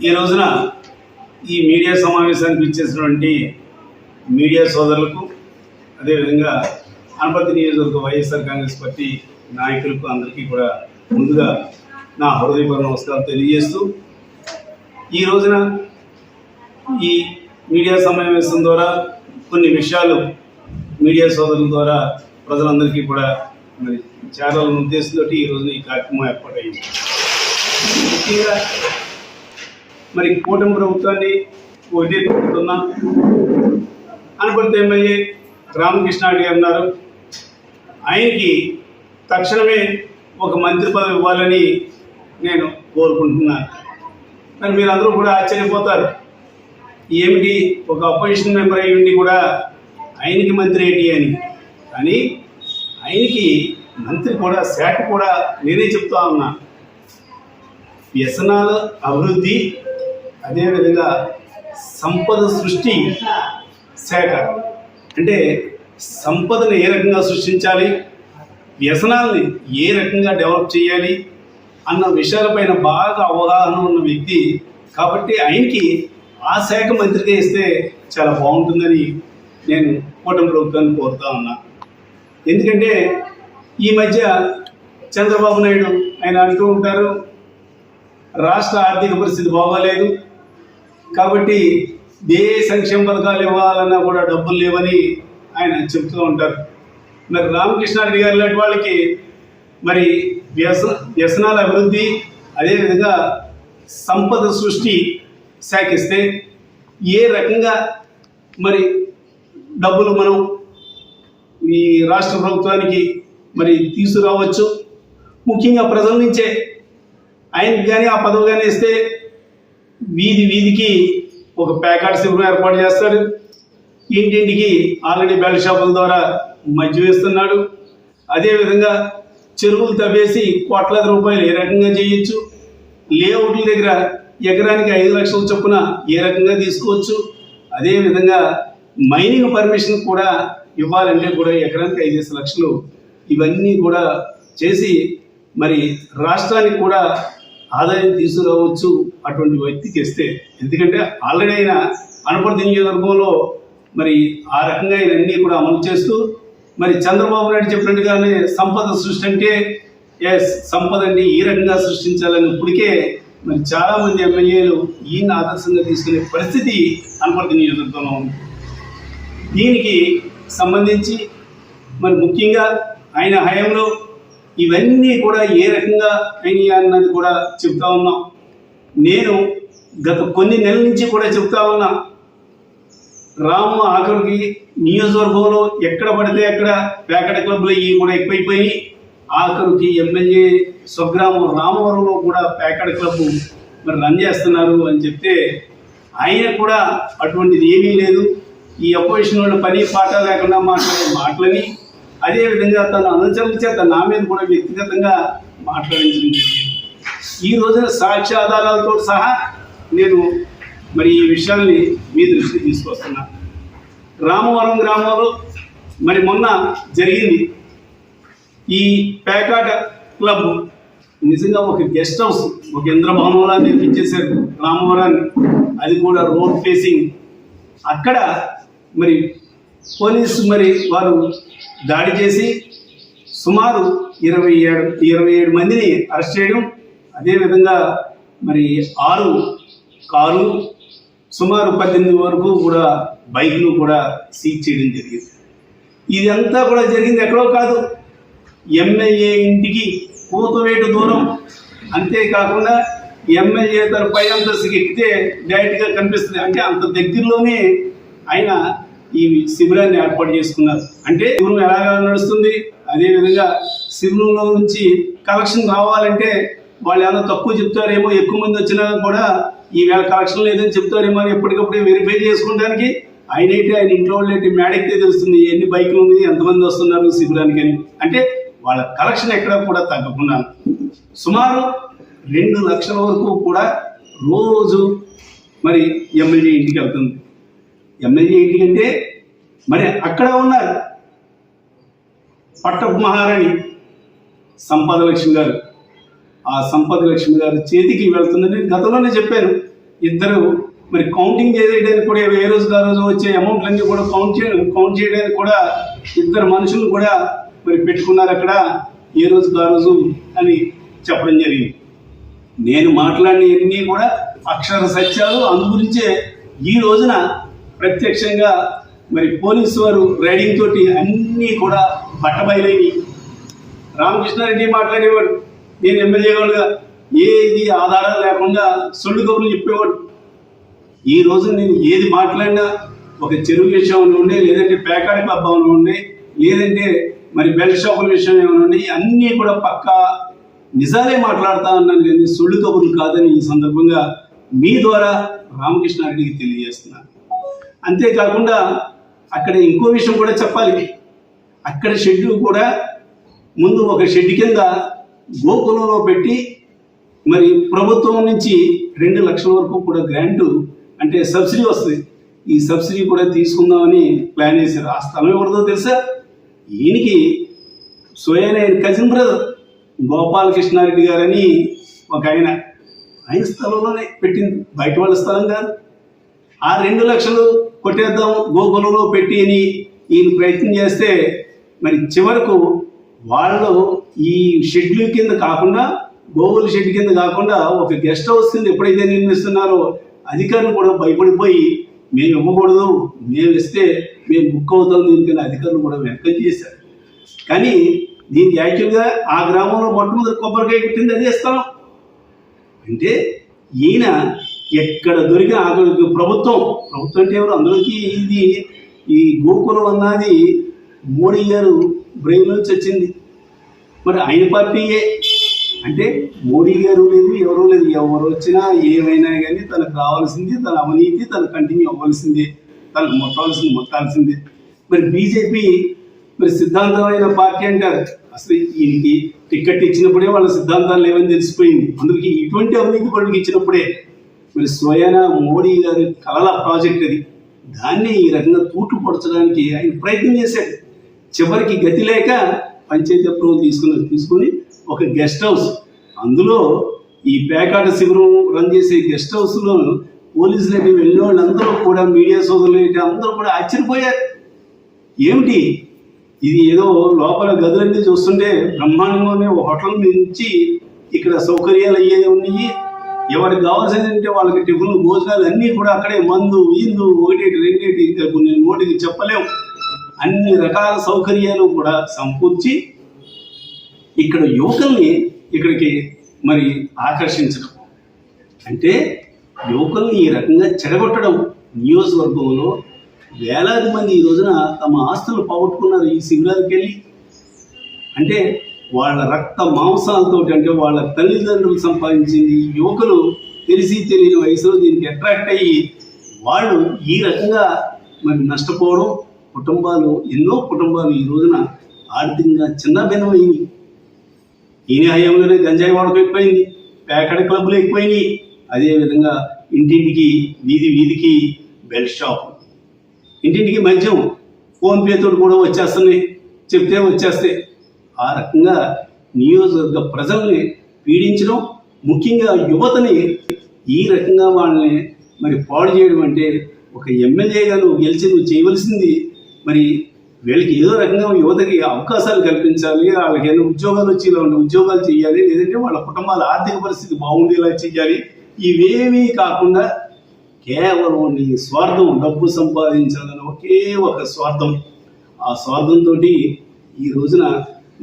ఈ రోజున ఈ మీడియా సమావేశానికి ఇచ్చేసినటువంటి మీడియా సోదరులకు అదేవిధంగా అనపతి నియోజకవర్గ వైఎస్ఆర్ కాంగ్రెస్ పార్టీ నాయకులకు అందరికీ కూడా ముందుగా నా హృదయపూర్వ నమస్కారం తెలియజేస్తూ ఈ రోజున ఈ మీడియా సమావేశం ద్వారా కొన్ని విషయాలు మీడియా సోదరుల ద్వారా ప్రజలందరికీ కూడా మరి చేరాలన్న ఉద్దేశంతో ఈ రోజున ఈ కార్యక్రమం ఏర్పాటైంది. ముఖ్యంగా మరి కూటమి ప్రభుత్వాన్ని వడ్డీ కోరుతున్నాం అనపర్తి ఎమ్మెల్యే రామకృష్ణారెడ్డి గారు ఉన్నారు ఆయనకి తక్షణమే ఒక మంత్రి పదవి ఇవ్వాలని నేను కోరుకుంటున్నాను. మరి మీరందరూ కూడా ఆశ్చర్యపోతారు. ఏమిటి ఒక అపోజిషన్ మెంబర్ అయ్యుండి కూడా ఆయనకి మంత్రి ఏంటి అని. కానీ ఆయనకి మంత్రి కూడా శాఖ కూడా నేనే చెప్తా ఉన్నా. వ్యసనాల అభివృద్ధి అదేవిధంగా సంపద సృష్టి శాఖ. అంటే సంపదను ఏ రకంగా సృష్టించాలి? వ్యసనాల్ని ఏ రకంగా డెవలప్ చేయాలి? అన్న విషయాలపైన బాగా అవగాహన ఉన్న వ్యక్తి కాబట్టి ఆయనకి ఆ శాఖ మంత్రిగా ఇస్తే చాలా బాగుంటుందని నేను కూటమి ప్రభుత్వాన్ని కోరుతా ఉన్నా. ఎందుకంటే ఈ మధ్య చంద్రబాబు నాయుడు ఆయన అంటూ ఉంటారు రాష్ట్ర ఆర్థిక పరిస్థితి బాగోలేదు కాబట్టి ఏ సంక్షేమ పథకాలు ఇవ్వాలన్నా కూడా డబ్బులు లేవని ఆయన చెప్తూ ఉంటారు. మరి రామకృష్ణారెడ్డి గారు లాంటి వాళ్ళకి మరి వ్యస వ్యసనాల అభివృద్ధి అదేవిధంగా సంపద సృష్టి శాఖిస్తే ఏ రకంగా మరి డబ్బులు మనం ఈ రాష్ట్ర ప్రభుత్వానికి మరి తీసుకురావచ్చు? ముఖ్యంగా ప్రజల నుంచే. ఆయనకి కానీ ఆ పదవి కానీ ఇస్తే వీధి వీధికి ఒక ప్యాకెట్ శిబిరం ఏర్పాటు చేస్తాడు. ఇంటింటికి ఆల్రెడీ బెల్ట్ షాపుల ద్వారా మధ్య వేస్తున్నాడు. అదేవిధంగా చెరువులు తవ్వేసి కోట్లాది రూపాయలు ఏ రకంగా చేయొచ్చు? లేఅవుట్ల దగ్గర ఎకరానికి ఐదు లక్షల చొప్పున ఏ రకంగా తీసుకోవచ్చు? అదేవిధంగా మైనింగ్ పర్మిషన్ కూడా ఇవ్వాలంటే కూడా ఎకరానికి ఐదేసి లక్షలు ఇవన్నీ కూడా చేసి మరి రాష్ట్రానికి కూడా ఆదాయం తీసుకురావచ్చు. అటువంటి వ్యక్తికి ఇస్తే ఎందుకంటే ఆల్రెడీ ఆయన అనపర్తి నియోజకవర్గంలో మరి ఆ రకంగా ఇవన్నీ కూడా అమలు చేస్తూ మరి చంద్రబాబు నాయుడు చెప్పినట్టుగానే సంపద సృష్టి అంటే ఎస్ సంపదని ఈ రకంగా సృష్టించాలని ఇప్పటికే మరి చాలామంది ఎమ్మెల్యేలు ఈయన ఆదర్శంగా తీసుకునే పరిస్థితి అనపర్తి నియోజకవర్గంలో ఉంది. దీనికి సంబంధించి మరి ముఖ్యంగా ఆయన హయాంలో ఇవన్నీ కూడా ఏ రకంగా అయినాయి అన్నది కూడా చెప్తా ఉన్నాం. నేను గత కొన్ని నెలల నుంచి కూడా చెప్తా ఉన్నా రాము ఆఖరికి నియోజకవర్గంలో ఎక్కడ పడితే అక్కడ ప్యాకెట్ క్లబ్లు ఇవి కూడా ఎక్కువైపోయి ఆఖరికి ఎమ్మెల్యే స్వగ్రామం రామవరంలో కూడా ప్యాకెట్ క్లబ్ మరి రన్ చేస్తున్నారు అని చెప్తే ఆయన కూడా అటువంటిది ఏమీ లేదు. ఈ అపోజిషన్ వాళ్ళ పని పాట లేకుండా మాట్లాడే మాటలని అదేవిధంగా తన అనుచరుల చేత నా మీద కూడా వ్యక్తిగతంగా మాట్లాడించడం జరిగింది. ఈ రోజున సాక్ష్య ఆధారాలతో సహా నేను మరి ఈ విషయాల్ని మీ దృష్టికి తీసుకొస్తున్నా. రామవరం గ్రామంలో మరి మొన్న జరిగింది. ఈ పేకాట క్లబ్ నిజంగా ఒక గెస్ట్ హౌస్ ఒక ఇంద్రభవనంలా నిర్మించేశారు రామవరాన్ని. అది కూడా రోడ్ ఫేసింగ్. అక్కడ మరి పోలీసు మరి వారు దాడి చేసి సుమారు ఇరవై ఏడు ఇరవై ఏడు మందిని అరెస్ట్ చేయడం అదేవిధంగా మరి ఆరు కారు సుమారు పద్దెనిమిది వరకు కూడా బైక్లు కూడా సీజ్ చేయడం జరిగింది. ఇదంతా కూడా జరిగింది ఎక్కడో కాదు. ఎమ్మెల్యే ఇంటికి కూతవేటు దూరం. అంతేకాకుండా ఎమ్మెల్యే తన పై అంతస్తుకి ఎక్కితే డైరెక్ట్గా కనిపిస్తుంది. అంటే అంత దగ్గరలోనే ఆయన ఈ శిబిరాన్ని ఏర్పాటు చేసుకున్నారు. అంటే శిబిరం ఎలాగా నడుస్తుంది? అదేవిధంగా శిబిరంలో నుంచి కలెక్షన్ కావాలంటే వాళ్ళు ఏమైనా తక్కువ చెప్తారేమో ఎక్కువ మంది వచ్చినా కూడా ఈవేళ కలెక్షన్ లేదని చెప్తారేమో అని ఎప్పటికప్పుడే వెరిఫై చేసుకోవడానికి ఆయన అయితే ఆయన ఇంట్లో వాళ్ళు ఏంటి తెలుస్తుంది ఎన్ని బైక్లు ఉన్నాయి ఎంతమంది వస్తున్నారు శిబిరానికి అని. అంటే వాళ్ళ కలెక్షన్ ఎక్కడ కూడా తగ్గకుండా సుమారు రెండు లక్షల వరకు కూడా రోజు మరి ఎమ్మెల్యే ఇంటికి వెళ్తుంది. ఎమ్మెల్యే ఇంటికి అంటే మరి అక్కడ ఉన్నారు పట్టపు మహారాణి సంపద లక్ష్మి గారు ఆ సంపద లక్ష్మి గారి చేతికి వెళ్తుందని గతంలోనే చెప్పాను ఇద్దరు మరి కౌంటింగ్ చేయడానికి కూడా ఏ రోజు ఆ రోజు వచ్చే అమౌంట్లన్నీ కూడా కౌంట్ చే కౌంట్ చేయడానికి కూడా ఇద్దరు మనుషులు కూడా మరి పెట్టుకున్నారు అక్కడ. ఏ రోజు ఆ రోజు అని చెప్పడం జరిగింది. నేను మాట్లాడినవన్నీ కూడా అక్షర సత్యాలు. అందు గురించే ఈ రోజున ప్రత్యక్షంగా మరి పోలీసు వారు రైడింగ్ తోటి అన్నీ కూడా బట్టబయలైనవి. రామకృష్ణారెడ్డి మాట్లాడేవాడు నేను ఎమ్మెల్యేగా ఏది ఆధారం లేకుండా సొల్లు కబుర్లు చెప్పేవాడు ఈ రోజు నేను ఏది మాట్లాడినా ఒక చెరువు విషయంలో ఉండే లేదంటే పేకాడి క్లబ్ ఏమైనా ఉండే లేదంటే మరి బెల్ట్ షాపుల విషయం ఏమైనా అన్నీ కూడా పక్కా నిజాలే మాట్లాడుతా ఉన్నాను కానీ సొల్లు కబుర్లు కాదని ఈ సందర్భంగా మీ ద్వారా రామకృష్ణారెడ్డికి తెలియజేస్తున్నాను. అంతేకాకుండా అక్కడ ఇంకో విషయం కూడా చెప్పాలి. అక్కడ షెడ్యూల్ కూడా ముందు ఒక షెడ్ కింద గోకులంలో పెట్టి మరి ప్రభుత్వం నుంచి రెండు లక్షల వరకు కూడా గ్రాంటు అంటే సబ్సిడీ వస్తుంది. ఈ సబ్సిడీ కూడా తీసుకుందామని ప్లాన్ చేశారు. ఆ స్థలం ఎవరిదో తెలుసా? ఈయనకి స్వయం కజిన్ బ్రదర్ గోపాలకృష్ణారెడ్డి గారని ఒక ఆయన. ఆయన స్థలంలోనే పెట్టింది. బయట వాళ్ళ స్థలం కాదు. ఆ రెండు లక్షలు కొట్టేద్దాం గోకులంలో పెట్టి అని ఈయన ప్రయత్నం చేస్తే మరి చివరకు వాళ్ళు ఈ షెడ్యూల్ కింద కాకుండా గోగుల షెడ్ కింద కాకుండా ఒక గెస్ట్ హౌస్ కింద ఎప్పుడైతే నిర్మిస్తున్నారో అధికారులు కూడా భయపడిపోయి మేము ఇవ్వకూడదు మేము ఇస్తే మేము బుక్ అవుతాం దీనికని అధికారులు కూడా వ్యక్తం చేశారు. కానీ దీనికి యాక్చువల్గా ఆ గ్రామంలో మొట్టమొదటి కొబ్బరికాయ పుట్టింది అదే స్థలం. అంటే ఈయన ఎక్కడ దొరికిన ఆ ప్రభుత్వం ప్రభుత్వం అంటే ఎవరు? అందులోకి ఇది ఈ గోకులం అన్నది మోడీ గారు బ్రెయిన్ నుంచి వచ్చింది మరి ఆయన పార్టీయే. అంటే మోడీ గారు లేదు ఎవరు లేదు. ఎవరు వచ్చినా ఏమైనా కానీ తనకు కావాల్సింది తన అవినీతి తను కంటిన్యూ అవ్వాల్సిందే. తనకు మొత్తాల్సింది మొత్తాల్సిందే. మరి బీజేపీ మరి సిద్ధాంతమైన పార్టీ అంటారు. అసలు ఈయనకి టికెట్ ఇచ్చినప్పుడే వాళ్ళ సిద్ధాంతాలు లేవని తెలిసిపోయింది. అందుకే ఇటువంటి అవినీతి పనులకు ఇచ్చినప్పుడే మరి స్వయాన మోడీ గారి కలల ప్రాజెక్ట్ అది. దాన్ని ఈ రకంగా తూట్లు పొడచడానికి ఆయన ప్రయత్నం చేశాడు. చివరికి గతి లేక పంచాయతీ అప్రూవల్ తీసుకుని తీసుకుని ఒక గెస్ట్ హౌస్. అందులో ఈ పేకాట శిబిరం రన్ చేసే గెస్ట్ హౌస్లో పోలీసులకి వెళ్ళిన వాళ్ళందరూ కూడా మీడియా సోదరులు అందరూ కూడా ఆశ్చర్యపోయారు. ఏమిటి? ఇది ఏదో లోపల గదులన్నీ చూస్తుంటే బ్రహ్మాండంగానే ఒక హోటల్ నుంచి ఇక్కడ సౌకర్యాలు అయ్యేవి ఉన్నాయి. ఎవరికి కావాల్సింది అంటే వాళ్ళకి టిఫిన్లు భోజనాలు అన్నీ కూడా అక్కడే మందు ఇందు ఒకటి రెండేటి ఇంకా కొన్ని నోటికి చెప్పలేము అన్ని రకాల సౌకర్యాలు కూడా సమకూర్చి ఇక్కడ యువకుల్ని ఇక్కడికి మరి ఆకర్షించడం. అంటే యువకుల్ని ఈ రకంగా చెడగొట్టడం. నియోజకవర్గంలో వేలాది మంది ఈ రోజున తమ ఆస్తులు పోగొట్టుకున్నారు ఈ శిబిరానికి వెళ్ళి అంటే వాళ్ళ రక్త మాంసాలతో అంటే వాళ్ళ తల్లిదండ్రులు సంపాదించింది యువకులు తెలిసి తెలియని వయసులో దీనికి అట్రాక్ట్ అయ్యి వాళ్ళు ఈ రకంగా మరి నష్టపోవడం కుటుంబాలు ఎన్నో కుటుంబాలు ఈ రోజున ఆర్థికంగా చిన్న భిన్నమైంది ఈయన హయాంలోనే గంజాయి వాడకం ఎక్కువైంది ప్యాకెట్ క్లబ్లు ఎక్కువైనాయి అదేవిధంగా ఇంటింటికి వీధి వీధికి బెల్ట్ షాప్. ఇంటింటికి మద్యం ఫోన్పే తోటి కూడా వచ్చేస్తున్నాయి చెప్తే వచ్చేస్తాయి. ఆ రకంగా నియోజకవర్గ ప్రజల్ని పీడించడం ముఖ్యంగా యువతని ఈ రకంగా వాళ్ళని మరి పాడు చేయడం అంటే ఒక ఎమ్మెల్యేగా నువ్వు గెలిచి నువ్వు చేయవలసింది మరి వీళ్ళకి ఏదో రకంగా యువతకి అవకాశాలు కల్పించాలి వాళ్ళకి ఏదైనా ఉద్యోగాలు వచ్చి ఉండి ఉద్యోగాలు చేయాలి లేదంటే వాళ్ళ కుటుంబాల ఆర్థిక పరిస్థితి బాగుండేలా చేయాలి. ఇవేమీ కాకుండా కేవలం నీ స్వార్థం డబ్బు సంపాదించాలని ఒకే ఒక స్వార్థం. ఆ స్వార్థంతో ఈ రోజున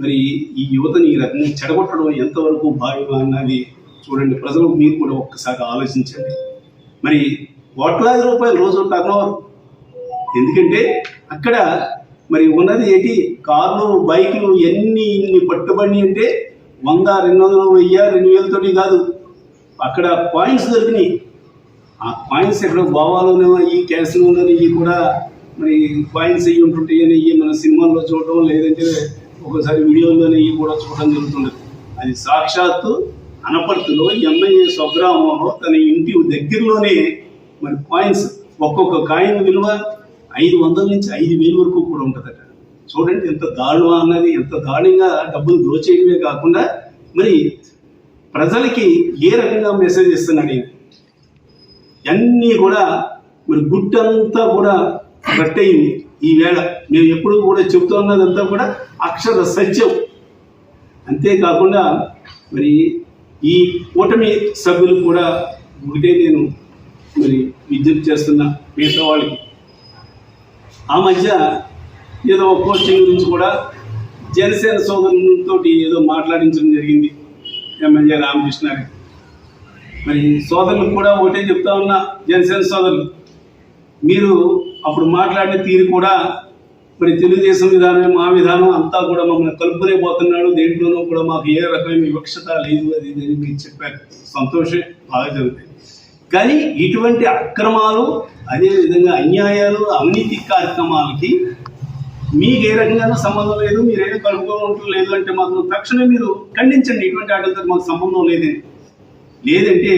మరి ఈ యువతని ఈ రకంగా చెడగొట్టడం ఎంతవరకు భావ్యమా అన్నది చూడండి. ప్రజలు మీరు కూడా ఒక్కసారి ఆలోచించండి. మరి కోట్లాది రూపాయలు రోజు టర్నోవర్ ఎందుకంటే అక్కడ మరి ఉన్నది ఏంటి? కార్లు బైకులు ఎన్ని ఇన్ని పట్టుబడి అంటే వంద రెండు వందలు వెయ్యి రెండు వేలతోటి కాదు. అక్కడ పాయింట్స్ దొరికినాయి. ఆ పాయింట్స్ ఎక్కడ గోవాలోనే ఈ క్యాసినోలోనే ఇవి కూడా మరి పాయింట్స్ అయ్యి ఉంటుంటాయి అని ఇవి మన సినిమాల్లో చూడటం లేదంటే ఒకసారి వీడియోలోనే ఇవి కూడా చూడటం జరుగుతుంది అది సాక్షాత్తు అనపర్తిలో ఎంఐఏ స్వగ్రామంలో తన ఇంటి దగ్గరలోనే మరి కాయిన్స్ ఒక్కొక్క కాయిన్ విలువ ఐదు వందల నుంచి ఐదు వేలు వరకు కూడా ఉంటుందట. చూడండి ఎంత దారుణం అన్నది ఎంత దారుణంగా డబ్బులు దోచేయడమే కాకుండా మరి ప్రజలకి ఏ రకంగా మెసేజ్ ఇస్తున్నాడు అన్నీ కూడా మరి గుట్టంతా కూడా కట్టయింది ఈ వేళ. మేము ఎప్పుడు కూడా చెప్తున్నదంతా కూడా అక్షర సత్యం. అంతేకాకుండా మరి ఈ కూటమి సభ్యులు కూడా ఒకటే నేను మరి విజ్ఞప్తి చేస్తున్నా మిగతా వాళ్ళకి. ఆ మధ్య ఏదో ఒక పోస్టింగ్ గురించి కూడా జనసేన సోదరులతో ఏదో మాట్లాడించడం జరిగింది. ఎమ్మెల్యే రామకృష్ణ మరి సోదరులకు కూడా ఒకటే చెప్తా ఉన్నా జనసేన సోదరులు మీరు అప్పుడు మాట్లాడిన తీరు కూడా మరి తెలుగుదేశం విధానం మా విధానం అంతా కూడా మమ్మల్ని కలుపునే పోతున్నాడు దేంట్లోనూ కూడా మాకు ఏ రకమైన వివక్షత లేదు అది మీరు చెప్పారు. సంతోషం బాగా జరుగుతాయి. కానీ ఇటువంటి అక్రమాలు అదేవిధంగా అన్యాయాలు అవినీతి కార్యక్రమాలకి మీకు ఏ రకంగానూ సంబంధం లేదు మీరేదో కలుపుకోవటం లేదు అంటే మాకు తక్షణమే మీరు ఖండించండి. ఇటువంటి ఆటలతో మాకు సంబంధం లేదని లేదంటే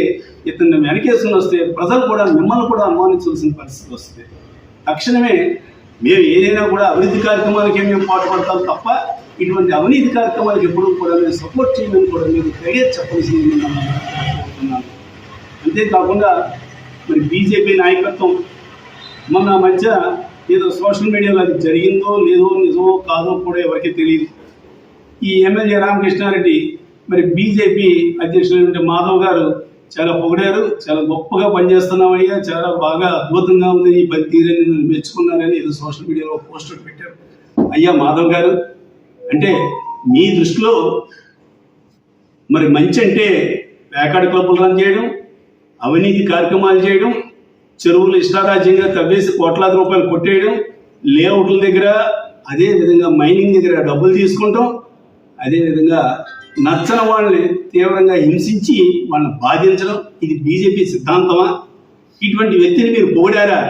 ఇతను వెనకేసుకుని వస్తే ప్రజలు కూడా మిమ్మల్ని కూడా అనుమానించాల్సిన పరిస్థితి వస్తుంది. తక్షణమే మేము ఏదైనా కూడా అభివృద్ధి కార్యక్రమాలకి మేము పాటుపడతాం తప్ప ఇటువంటి అవినీతి కార్యక్రమాలకు ఎప్పుడూ కూడా మేము సపోర్ట్ చేయమని కూడా మీరు తెగే చెప్పాల్సింది మిమ్మల్ని కాకుండా అంతేకాకుండా మరి బీజేపీ నాయకత్వం మొన్న మధ్య ఏదో సోషల్ మీడియాలో అది జరిగిందో లేదో నిజమో కాదో కూడా ఎవరికి తెలియదు. ఈ ఎమ్మెల్యే రామకృష్ణారెడ్డి మరి బీజేపీ అధ్యక్షులైన మాధవ్ గారు చాలా పొగిడారు చాలా గొప్పగా పనిచేస్తున్నామయ్యా చాలా బాగా అద్భుతంగా ఉంది ఈ పనితీరని మెచ్చుకున్నారని ఏదో సోషల్ మీడియాలో పోస్టర్ పెట్టారు. అయ్యా మాధవ్ గారు అంటే మీ దృష్టిలో మరి మంచి అంటే వేకాడి క్లబ్బులు రన్ చేయడం అవినీతి కార్యక్రమాలు చేయడం చెరువులు ఇష్టారాజ్యంగా తవ్వేసి కోట్లాది రూపాయలు కొట్టేయడం లేఅవుట్ల దగ్గర అదేవిధంగా మైనింగ్ దగ్గర డబ్బులు తీసుకుంటాం అదే విధంగా నచ్చని వాళ్ళని తీవ్రంగా హింసించి వాళ్ళని బాధించడం ఇది బీజేపీ సిద్ధాంతమా? ఇటువంటి వ్యక్తిని మీరు పోడారా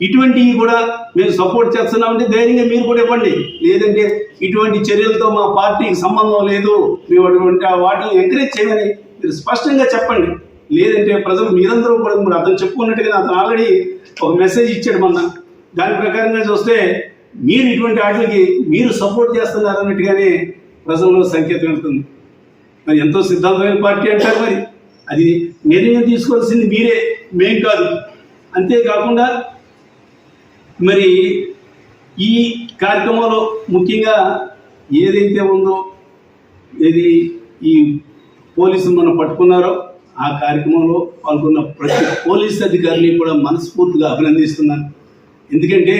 ఇటువంటివి కూడా మేము సపోర్ట్ చేస్తున్నామంటే ధైర్యంగా మీరు కూడా ఇవ్వండి. లేదంటే ఇటువంటి చర్యలతో మా పార్టీకి సంబంధం లేదు. మేము అటువంటి వాటిని ఎంకరేజ్ చేయమని మీరు స్పష్టంగా చెప్పండి. లేదంటే ప్రజలు మీరందరూ కూడా ఇప్పుడు అతను చెప్పుకున్నట్టుగా అతను ఆల్రెడీ ఒక మెసేజ్ ఇచ్చాడు మొన్న. దాని ప్రకారంగా చూస్తే మీరు ఇటువంటి వాటికి మీరు సపోర్ట్ చేస్తున్నారు అన్నట్టుగానే ప్రజల్లో సంకేతం వెళ్తుంది. మరి ఎంతో సిద్ధాంతమైన పార్టీ అంటారు మరి. అది నిర్ణయం తీసుకోవాల్సింది మీరే మేం కాదు. అంతేకాకుండా మరి ఈ కార్యక్రమంలో ముఖ్యంగా ఏదైతే ఉందో ఏది ఈ పోలీసులు మనం పట్టుకున్నారో ఆ కార్యక్రమంలో పాల్గొన్న ప్రతి పోలీస్ అధికారిని కూడా మనస్ఫూర్తిగా అభినందిస్తున్నాను. ఎందుకంటే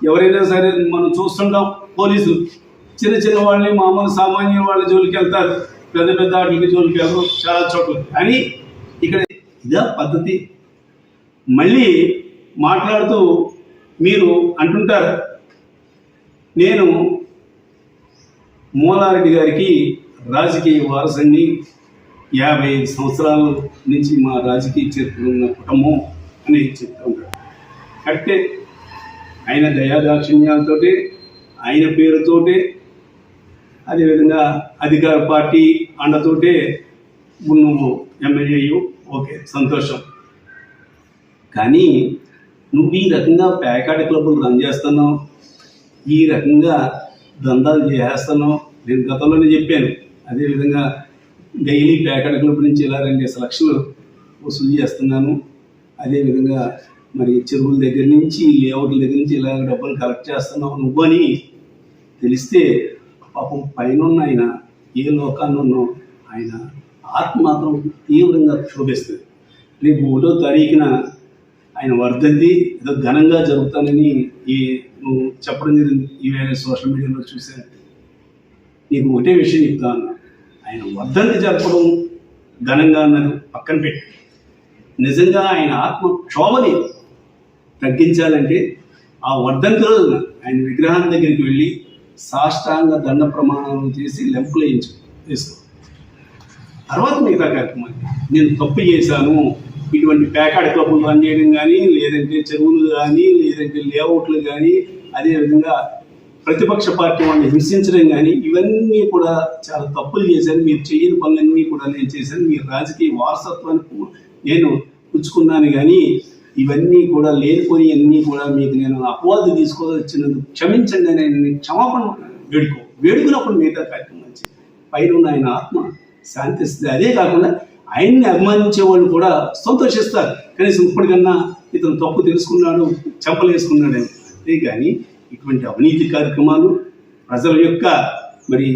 ఎవరైనా సరే మనం చూస్తుంటాం పోలీసులు చిన్న చిన్న వాళ్ళని మామూలు సామాన్య వాళ్ళ జోలికి వెళ్తారు పెద్ద పెద్ద వాటికి జోలికి వెళ్తారు చాలా చోట్ల. కానీ ఇక్కడ ఇదా పద్ధతి. మళ్ళీ మాట్లాడుతూ మీరు అంటుంటారు నేను మూలారెడ్డి గారికి రాజకీయ వారసుని యాభై ఐదు సంవత్సరాల నుంచి మా రాజకీయ చరిత్ర ఉన్న కుటుంబం అని చెప్తూ ఉంటాడు కరెక్టే. ఆయన దయాదాక్షిణ్యాలతోటే ఆయన పేరుతోటే అదేవిధంగా అధికార పార్టీ అండతోటే నువ్వు ఎమ్మెల్యేయు ఓకే సంతోషం. కానీ నువ్వు ఈ రకంగా ప్యాకాట్ క్లబ్బులు రన్ చేస్తున్నావు ఈ రకంగా దందాలు చేస్తున్నావు నేను గతంలోనే చెప్పాను. అదేవిధంగా డైలీ ప్యాకెట్ గ్రూప్ నుంచి ఇలా రెండేసి లక్షలు వసూలు చేస్తున్నాను. అదేవిధంగా మరి చెరువుల దగ్గర నుంచి లేఅవుట్ల దగ్గర నుంచి ఇలా డబ్బులు కలెక్ట్ చేస్తున్నావు నువ్వని తెలిస్తే పాపం పైన ఆయన ఏ లోకాన్ని ఉన్నో ఆయన ఆత్మ మాత్రం తీవ్రంగా క్షోభిస్తుంది. రేపు ఒకటో తారీఖున ఆయన వర్ధంతి ఏదో ఘనంగా జరుగుతానని ఈ నువ్వు చెప్పడం జరిగింది ఈవేళ సోషల్ మీడియాలో చూశాను. నీకు ఒకటే విషయం చెప్తా ఉన్నా. ఆయన వర్ధంతి జరపడం ఘనంగా అన్నారు. పక్కన పెట్టి. నిజంగా ఆయన ఆత్మ క్షోభని తగ్గించాలంటే ఆ వర్ధంతి రోజున ఆయన విగ్రహాన్ని దగ్గరికి వెళ్ళి సాష్టాంగ దండ ప్రమాణాలు చేసి లెంపులు వేయించు వేసుకో. తర్వాత మిగతా కార్యక్రమాలు నేను తప్పు చేశాను. ఇటువంటి ప్యాకాడ్ క్లబ్లు రన్ చేయడం కానీ లేదంటే చెరువులు కానీ లేదంటే లేఅవుట్లు కానీ అదేవిధంగా ప్రతిపక్ష పార్టీ వాళ్ళని హింసించడం కానీ ఇవన్నీ కూడా చాలా తప్పులు చేశాను మీరు చేయని పనులన్నీ కూడా నేను చేశాను. మీ రాజకీయ వారసత్వాన్ని నేను పుచ్చుకున్నాను కానీ ఇవన్నీ కూడా లేనిపోయి అన్నీ కూడా మీకు నేను అపవాదు తీసుకోవచ్చినందుకు క్షమించండి అని ఆయన క్షమాపణ వేడుకో వేడుకున్నప్పుడు మిగతా కార్యక్రమం మంచి పైన ఉన్న ఆయన ఆత్మ శాంతిస్తుంది అదే కాకుండా ఆయన్ని అభిమానించే వాళ్ళు కూడా సంతోషిస్తారు. కనీసం ఇప్పటికన్నా ఇతను తప్పు తెలుసుకున్నాడు చెంపలు అంతే కానీ ఇటువంటి అవినీతి కార్యక్రమాలు ప్రజల యొక్క మరి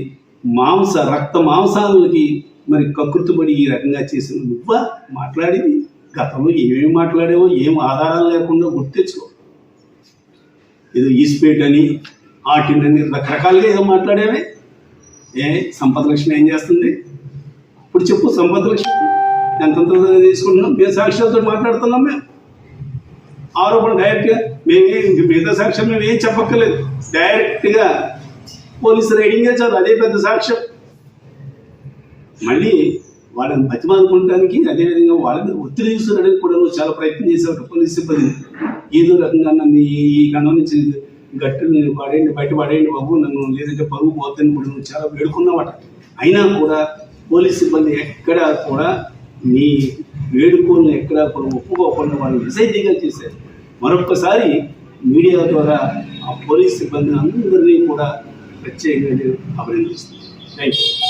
మాంస రక్త మాంసాలకి మరి కకృతుపడి ఈ రకంగా చేసిన నువ్వా మాట్లాడింది. గతంలో ఏమేమి మాట్లాడావో ఏం ఆధారాలు లేకుండా గుర్తించుకో ఏదో ఈస్పేట్ అని ఆటిన్ అని రకరకాలుగా ఏదో మాట్లాడేవే. ఏ సంపద లక్ష్మి ఏం చేస్తుంది? ఇప్పుడు చెప్పు సంపద లక్ష్మి. ఎంతంత తీసుకుంటున్నాం. మేము సాక్ష్యాలతో మాట్లాడుతున్నాం మేము. ఆరోపణ డైరెక్ట్గా మేమే ఇంక మిగతా సాక్ష్యం మేము ఏం చెప్పక్కర్లేదు. డైరెక్ట్గా పోలీసు రైడింగే చాలు అదే పెద్ద సాక్ష్యం. మళ్ళీ వాళ్ళని బతిమాలుకోవడానికి అదేవిధంగా వాళ్ళని ఒత్తిడి తీసుకురావడానికి కూడా నువ్వు చాలా ప్రయత్నం చేశారు పోలీస్ సిబ్బందిని ఏదో రకంగా నన్ను ఈ గణం నుంచి గట్టు నేను పడేయండి బయట పడేయండి బాబు నన్ను లేదంటే పరువు పోతాను కూడా నువ్వు చాలా వేడుకున్నావట అయినా కూడా పోలీస్ సిబ్బంది ఎక్కడా కూడా నీ వేడుకోలను ఎక్కడ కొన్ని ఒప్పుకోకుండా వాళ్ళు నిజాయితీగా చేశారు. మరొక్కసారి మీడియా ద్వారా ఆ పోలీస్ సిబ్బంది అందరినీ కూడా ప్రత్యేకంగా అభినందిస్తుంది థ్యాంక్ యూ